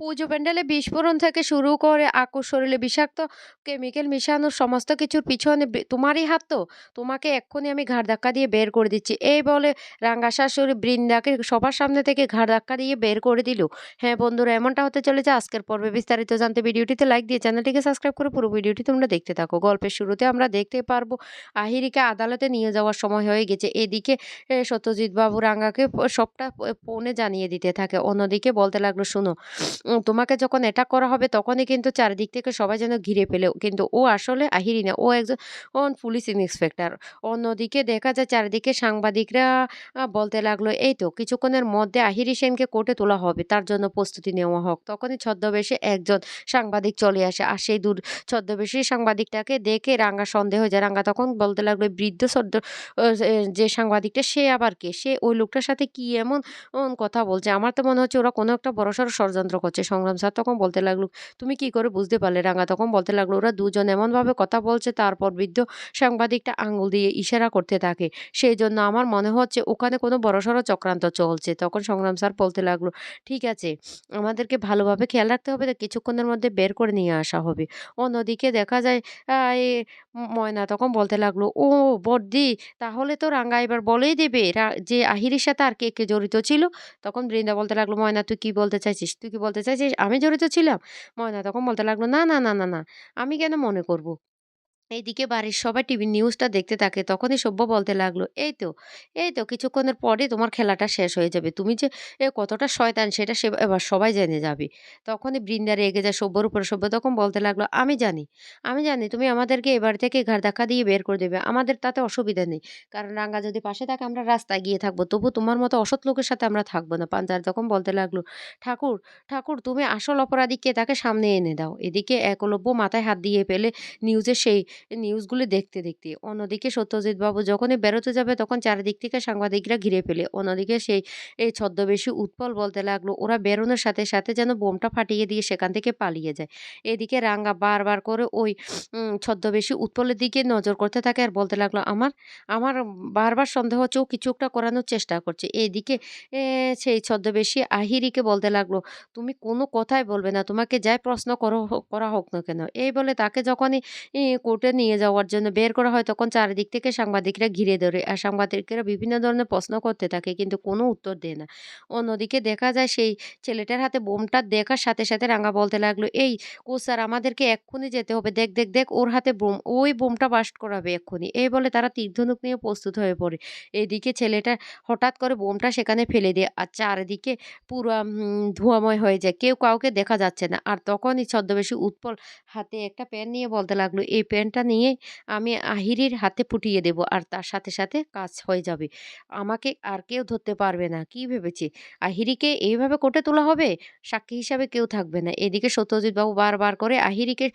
পুজো প্যান্ডেলে বিস্ফোরণ থেকে শুরু করে আকুর শরীরে বিষাক্ত কেমিক্যাল মিশানোর সমস্ত কিছুর পিছনে তোমারই হাত তো? তোমাকে এক্ষুনি আমি ঘাড় ধাক্কা দিয়ে বের করে দিচ্ছি। এই বলে রাঙ্গা শাশুড়ি বৃন্দাকে সবার সামনে থেকে ঘাড় ধাক্কা দিয়ে বের করে দিল। হ্যাঁ বন্ধুরা, এমনটা হতে চলেছে। আজকের পর্বে বিস্তারিত জানতে ভিডিওটিতে লাইক দিয়ে চ্যানেলটিকে সাবস্ক্রাইব করে পুরো ভিডিওটি তোমরা দেখতে থাকো। গল্পের শুরুতে আমরা দেখতে পারব, আহিরিকে আদালতে নিয়ে যাওয়ার সময় হয়ে গেছে। এদিকে সত্যজিৎ বাবু রাঙ্গাকে সবটা ফোনে জানিয়ে দিতে থাকে। অন্যদিকে বলতে লাগল, শুনো তোমাকে যখন এটা করা হবে তখনই কিন্তু চারিদিক থেকে সবাই যেন ঘিরে পেলে কিন্তু ও আসলে আহিরি না ও একজন পুলিশ ইন্সপেক্টর অন্যদিকে দেখা যায় চারিদিকে সাংবাদিকরা বলতে লাগল, এই তো কিছুক্ষণের মধ্যে আহিরি সেনকে কোর্টে তোলা হবে। তার জন্য প্রস্তুতি নেওয়া হোক। তখনই ছদ্মবেশে একজন সাংবাদিক চলে আসে। আর সেই দূর ছদ্মবেশী সাংবাদিকটাকে দেখে রাঙ্গা সন্দেহ হয়ে যায়। রাঙ্গা তখন বলতে লাগল, বৃদ্ধ ছদ্ম যে সাংবাদিকটা, সে আবার কে? সে ওই লোকটার সাথে কি এমন কথা বলছে? আমার তো মনে হচ্ছে ওরা কোনো একটা বড়সড় ষড়যন্ত্র করছে। সংগ্রাম স্যার তখন বলতে লাগল, তুমি কি করে বুঝতে পারলে রাঙা? তখন বলতে লাগল, ওরা দুজন এমনভাবে কথা বলছে, তারপর বৃদ্ধ সাংবাদিকটা আঙুল দিয়ে ইশারা করতে থাকে। সেই জন্য আমার মনে হচ্ছে ওখানে কোনো বড়সড় চক্রান্ত চলছে। তখন সংগ্রাম স্যার বলতে লাগল, ঠিক আছে, আমাদেরকে ভালোভাবে খেয়াল রাখতে হবে, তো কিছুক্ষণের মধ্যে বের করে নিয়ে আসা হবে। অন্যদিকে দেখা যায় ময়না, তখন বলতে লাগল, ও বড়দি, তাহলে তো রাঙ্গা এবার বলেই দেবে যে আহিরের সাথে আর কে কে জড়িত ছিল? তখন বৃন্দা বলতে লাগল, ময়না, তুই কি বলতে চাইছিস? তুই কি বলতে চাইছিস আমি জড়িত ছিলাম? ময়না তখন বলতে লাগল, না না না না না, আমি কেন মনে করব? এইদিকে বাড়ির সবাই টিভি নিউজটা দেখতে থাকে, তখনই সভ্য বলতে লাগল, এই তো এই তো, কিছুক্ষণের পরে তোমার খেলাটা শেষ হয়ে যাবে। তুমি যে এ কতটা শয়তান, সেটা সে এবার সবাই জেনে যাবে। তখনই বৃন্দা রেগে যায় সভ্যর উপর। সভ্য তখন বলতে লাগল, আমি জানি আমি জানি, তুমি আমাদেরকে এবার থেকে ঘাড় ধাক্কা দিয়ে বের করে দেবে। আমাদের তাতে অসুবিধা নেই। কারণ রাঙ্গা যদি পাশে থাকে, আমরা রাস্তায় গিয়ে থাকব। তবু তোমার মতো অসৎ লোকের সাথে আমরা থাকব না। পাঞ্জার তখন বলতে লাগল, ঠাকুর ঠাকুর, তুমি আসল অপরাধীকে তাকে সামনে এনে দাও। এদিকে একলব্য মাথায় হাত দিয়ে পেলে নিউজের সেই নিউজগুলি দেখতে দেখতে। অন্যদিকে সত্যজিৎ বাবু যখনই বেরোতে যাবে, তখন চারিদিক থেকে সাংবাদিকরা ঘিরে ফেলে। অন্যদিকে সেই, এই ছদ্মবেশী উৎপল বলতে লাগল, ওরা বেরোনোর সাথে সাথে যেন বোমটা ফাটিয়ে দিয়ে সেখান থেকে পালিয়ে যায়। এদিকে রাঙ্গা বারবার করে ওই ছদ্মবেশী উৎপলের দিকে নজর করতে থাকে আর বলতে লাগল, আমার আমার বারবার সন্দেহ হচ্ছে, ও কিছু একটা করানোর চেষ্টা করছে। এইদিকে সেই ছদ্মবেশী আহিরিকে বলতে লাগল, তুমি কোনো কথাই বলবে না, তোমাকে যাই প্রশ্ন করো, করা হোক না কেন। এই বলে তাকে যখনই, ই কোর্টে নিয়ে যাওয়ার জন্য বের করা হয় তখন চারিদিক থেকে সাংবাদিকরা ঘিরে ধরে আর সাংবাদিকরা বিভিন্ন ধরনের প্রশ্ন করতে থাকে কিন্তু কোনো উত্তর দেয় না। অন্যদিকে দেখা যায় সেই ছেলেটার হাতে বোমটা দেখার সাথে সাথে রাঙা বলতে লাগল, এই ও স্যার, আমাদেরকে এক্ষুনি যেতে হবে। দেখ দেখ দেখ, ওর হাতে বোম, ওই বোমটা বাস্ট করাবে এক্ষুনি। এই বলে তারা তীর্ধনুক নিয়ে প্রস্তুত হয়ে পড়ে। এদিকে ছেলেটা হঠাৎ করে বোমটা সেখানে ফেলে দেয় আর চারিদিকে পুরো ধোঁয়াময় হয়ে যায়। কেউ কাউকে দেখা যাচ্ছে না। আর তখনই ছদ্মবেশী উৎপল হাতে একটা পেন নিয়ে বলতে লাগল, এই পেনটা নিয়ে আমি আহিরির হাতে ফুটিয়ে দেব আর তার সাথে সাথে কাজ হয়ে যাবে। আমাকে আর কেউ ধরতে পারবে না। কি ভেবেছি? আহিরিকে এইভাবে কোটে তোলা হবে? সাক্ষী হিসাবে কেউ থাকবে না। এদিকে সত্যজিৎ বাবু বারবার করে আহিরিকে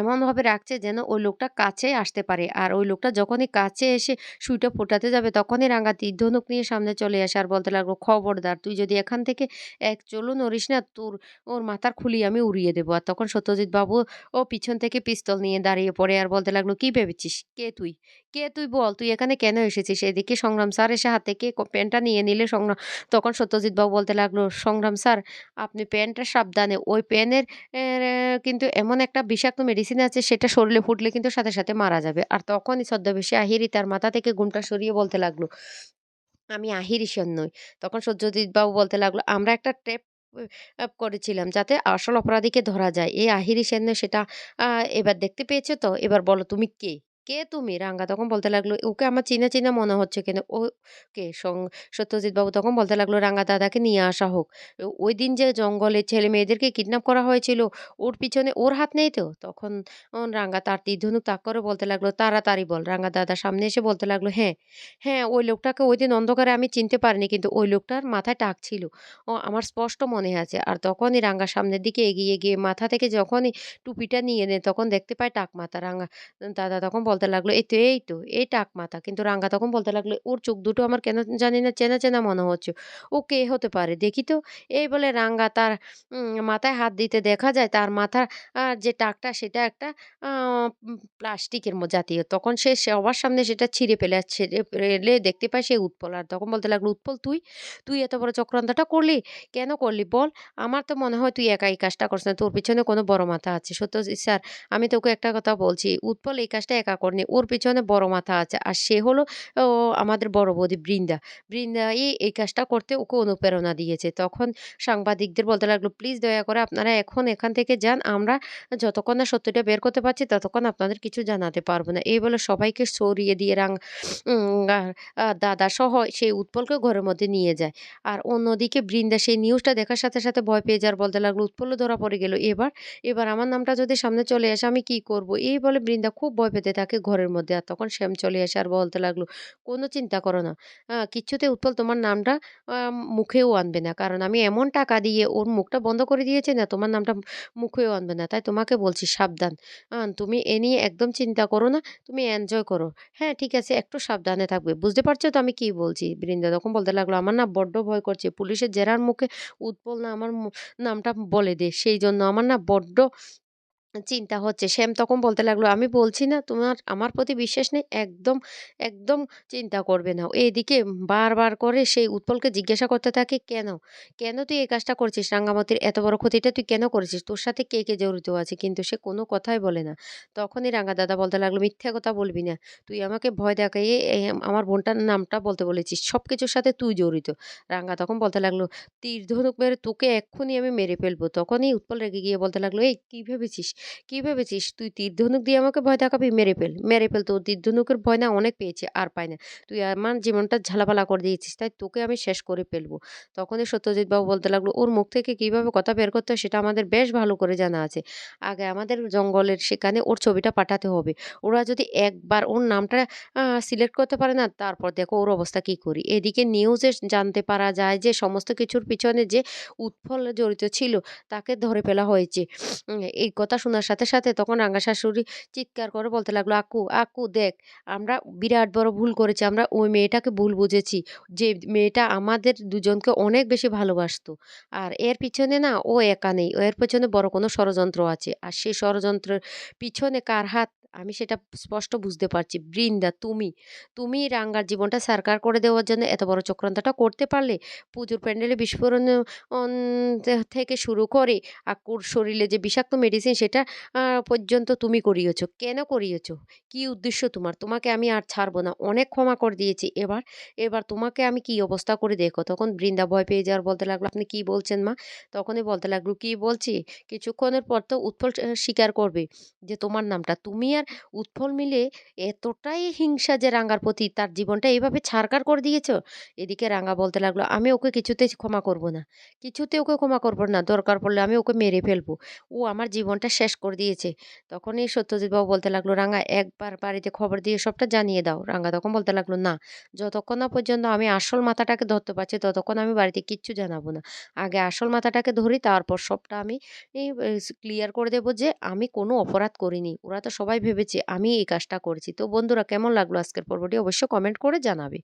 এমনভাবে রাখছে যেন ওই লোকটা কাছে আসতে পারে। আর ওই লোকটা যখনই কাছে এসে সুইটা ফোটাতে যাবে, তখনই রাঙ্গা তীর্ধনুক নিয়ে সামনে চলে আসে আর বলতে লাগল, খবরদার, তুই যদি এখান থেকে এক চলো নড়িস না, তোর, ওর মাথার খুলি আমি উড়িয়ে দেবো। আর তখন সত্যজিৎ বাবু ও পিছন থেকে পিস্তল নিয়ে দাঁড়িয়ে পড়ে আর বলতে লাগল কি ভেবেছিস? কে তুই? কে তুই বল? তুই এখানে কেন এসেছিস? এদিকে সংগ্রাম স্যার এসে হাত ক- পেনটা নিয়ে নিলে সংগ্রাম তখন সত্যজিৎ বাবু বলতে লাগল সংগ্রাম স্যার আপনি পেনটা সাবধানে ওই আহ, কিন্তু এমন একটা বিষাক্ত মেডিসিন আছে সেটা শরীরে ফুটলে কিন্তু সাথে সাথে মারা যাবে। আর তখনই ছদ্মবেশী আহিরি তার মাথা থেকে ঘুমটা সরিয়ে বলতে লাগল আমি আহিরি সেন নই তখন সত্যজিৎ বাবু বলতে লাগল আমরা একটা ট্রেপ করেছিলাম যাতে আসল অপরাধীকে ধরা যায়। এই আহিরি সেন সেটা এবার দেখতে পেয়েছ তো? এবার বলো তুমি কে? কে তুমি রাঙ্গা তখন বলতে লাগল ওকে আমার চিনা চিনা মনে হচ্ছে কেন ও কে সত্যজিৎ বাবু তখন বলতে লাগল রাঙ্গা দাদাকে নিয়ে আসা হোক ওই দিন যে জঙ্গলে ছেলে মেয়েদেরকে কিডন্যাপ করা হয়েছিল ওর পিছনে ওর হাত নেই তো তখন রাঙ্গা তার তীর্ধনুক তাক করে বলতে লাগল তাড়াতাড়ি বল রাঙ্গা দাদা সামনে এসে বলতে লাগল হ্যাঁ হ্যাঁ, ওই লোকটাকে ওই দিন অন্ধকারে আমি চিনতে পারিনি কিন্তু ওই লোকটার মাথায় টাক ছিল। ও আমার স্পষ্ট মনে আছে। আর তখনই রাঙ্গা সামনের দিকে এগিয়ে গিয়ে মাথা থেকে যখনই টুপিটা নিয়ে নেয় তখন দেখতে পায় টাক মাথা। রাঙ্গা দাদা তখন বলতে বলতে লাগল, "এই তো, এই তো, এই টাক মাথা।" কিন্তু রাঙ্গা তখন বলতে লাগল, "ওর চোখ দুটো আমার কেন জানি না চেনা, চেনা মনে হচ্ছে। ও কে হতে পারে? দেখি তো।" এই বলে রাঙ্গা তার মাথায় হাত দিতে দেখা যায় তার মাথার যে টাকটা সেটা একটা প্লাস্টিকের জাতীয়। তখন সে সবার সামনে সেটা ছিঁড়ে ফেলে, ছিঁড়ে ফেলে দেখতে পায় সে উৎপল। আর তখন বলতে লাগল, "উৎপল তুই? তুই এত বড় চক্রান্তটা করলি? কেন করলি বল? আমার তো মনে হয় তুই একা এই কাজটা করছিস না। তোর পিছনে কোনো বড় মাথা আছে।" "সত্যজিৎ স্যার আমি তোকে একটা কথা বলছি, উৎপল এই কাজটা একা করেনি। ওর পেছনে বড় মাথা আছে। আর সে হলো আমাদের বড় বৌদি বৃন্দা। বৃন্দাই এই কাজটা করতে ওকে অনুপ্রেরণা দিয়েছে।" তখন সাংবাদিকদের বলতে লাগল, "প্লিজ দয়া করে আপনারা এখন এখান থেকে যান। আমরা যতক্ষণ না সত্যিটা বের করতে পারছি ততক্ষণ আপনাদের কিছু জানাতে পারব না।" এই বলে সবাইকে সরিয়ে দিয়ে রাং আ আ সেই উৎপলকে ঘরের মধ্যে নিয়ে যায়। আর অন্যদিকে বৃন্দা সেই নিউজটা দেখার সাথে, সাথে ভয় পেয়ে যাওয়ার বলতে লাগল, "উৎপলও ধরা পড়ে গেল। এবার? এবার আমার নামটা যদি সামনে চলে আসে আমি কি করব?" এই বলে বৃন্দা খুব ভয় পেতে থাকে ঘরের মধ্যে। আর তখন শ্যাম চলে আসে আর বলতে লাগল, "কোনো চিন্তা করো না। কিচ্ছুতে উৎপল তোমার নামটা মুখেও আনবে না। কারণ আমি এমন টাকা দিয়ে ওর মুখটা বন্ধ করে দিয়েছি না তোমার নামটা মুখেও আনবে না। তাই তোমাকে বলছি সাবধান। তুমি এ নিয়ে একদম চিন্তা করো না। তুমি এনজয় করো। হ্যাঁ, ঠিক আছে একটু সাবধানে থাকবে। বুঝতে পারছ তো আমি কি বলছি?" বৃন্দা তখন বলতে লাগল, "আমার না বড্ড ভয় করছে। পুলিশের জেরার মুখে উৎপল না আমার নামটা বলে দে সেই জন্য আমার না বড্ড চিন্তা হচ্ছে। শ্যাম তখন বলতে লাগল, "আমি বলছি না তোমার আমার প্রতি বিশ্বাস নেই? একদম, একদম চিন্তা করবে না।" এদিকে বারবার করে সেই উৎপলকে জিজ্ঞাসা করতে থাকে, "কেন? কেন তুই এই কাজটা করছিস? রাঙ্গামাটির এত বড় ক্ষতিটা তুই কেন করেছিস? তোর সাথে কে, কে জড়িত আছে?" কিন্তু সে কোনো কথাই বলে না। তখনই রাঙ্গা দাদা বলতে লাগল, "মিথ্যা কথা বলবি না। তুই আমাকে ভয় দেখাইয়ে আমার বোনটার নামটা বলতে বলেছিস। সব কিছুর সাথে তুই জড়িত।" রাঙ্গা তখন বলতে লাগল, "তীর ধনুক মেরে তোকে এক্ষুনি আমি মেরে ফেলব।" তখনই উৎপল রেগে গিয়ে বলতে লাগল, "এই কী ভেবেছিস? কি ভেবেছিস তুই তীর ধনুক দিয়ে আমাকে ভয় দেখাবি? মেরে ফেল, মেরে ফেল। তোর তীর ধনুকের ভয় না অনেক পেয়েছে আর পায় না। তুই আমার জীবনটা ঝালাপালা করে দিয়েছিস, তাই তোকে আমি শেষ করে ফেলব।" তখনই সত্যজিৎ বাবু বলতে লাগল, "ওর মুখ থেকে কীভাবে কথা বের করতে হয় সেটা আমাদের বেশ ভালো করে জানা আছে। আগে আমাদের জঙ্গলের সেখানে ওর ছবিটা পাঠাতে হবে। ওরা যদি একবার ওর নামটা সিলেক্ট করতে পারে না, তারপর দেখো ওর অবস্থা কি করি।" এদিকে নিউজে জানতে পারা যায় যে সমস্ত কিছুর পিছনে যে উৎফল জড়িত ছিল তাকে ধরে ফেলা হয়েছে। এই কথা শোনার সাথে, সাথে তখন রাঙ্গা শাশুড়ি চিৎকার করে বলতে লাগল, "আকু, আকু দেখ আমরা বিরাট বড় ভুল করেছি। আমরা ওই মেয়েটাকে ভুল বুঝেছি। যে মেয়েটা আমাদের দুজনকে অনেক বেশি ভালোবাসতো। আর এর পিছনে না ও একা নেই। ও এর পেছনে বড় কোনো ষড়যন্ত্র আছে। আর সেই ষড়যন্ত্রের পিছনে কার হাত আমি সেটা স্পষ্ট বুঝতে পারছি। বৃন্দা তুমি, তুমি রাঙ্গার জীবনটা ছারখার করে দেওয়ার জন্য এত বড় চক্রান্তটা করতে পারলে? পুজোর প্যান্ডেলে বিস্ফোরণ থেকে শুরু করে আকুর শরীরে যে বিষাক্ত মেডিসিন সেটা পর্যন্ত তুমি করিয়েছ। কেন করিয়েছ? কি উদ্দেশ্য তোমার? তোমাকে আমি আর ছাড়বো না। অনেক ক্ষমা করে দিয়েছি। এবার, এবার তোমাকে আমি কি অবস্থা করে দেখো।" তখন বৃন্দা ভয় পেয়ে যাওয়ার বলতে লাগল, "আপনি কি বলছেন মা?" তখনই বলতে লাগল, "কি বলছি? কিছুক্ষণের পর তো উৎপল স্বীকার করবে যে তোমার নামটা। তুমি আর উৎপল মিলে এতটাই হিংসা যে রাঙ্গার প্রতি তার জীবনটা এভাবে ছারখার করে দিয়েছ?" এদিকে রাঙ্গা বলতে লাগল, "আমি ওকে কিছুতেই ক্ষমা করব না। কিছুতে ওকে ক্ষমা করব না। দরকার পড়লে আমি ওকে মেরে ফেলব ও আমার জীবনটা শেষ করে দিয়েছে।" তখনই সত্যজিৎ বাবু বলতে লাগল, "রাঙ্গা একবার বাড়িতে খবর দিয়ে সবটা জানিয়ে দাও।" রাঙ্গা তখন বলতে লাগল, "না, যতক্ষণ না পর্যন্ত আমি আসল মাথাটাকে ধরতে পারছি ততক্ষণ আমি বাড়িতে কিচ্ছু জানাব না। আগে আসল মাথাটাকে ধরি তারপর সবটা আমি ক্লিয়ার করে দেবো যে আমি কোনো অপরাধ করিনি। ওরা তো সবাই ভেবেছে আমি এই কাজটা করেছি।" তো বন্ধুরা, কেমন লাগল আজকের পর্বটি অবশ্য কমেন্ট করে জানাবে।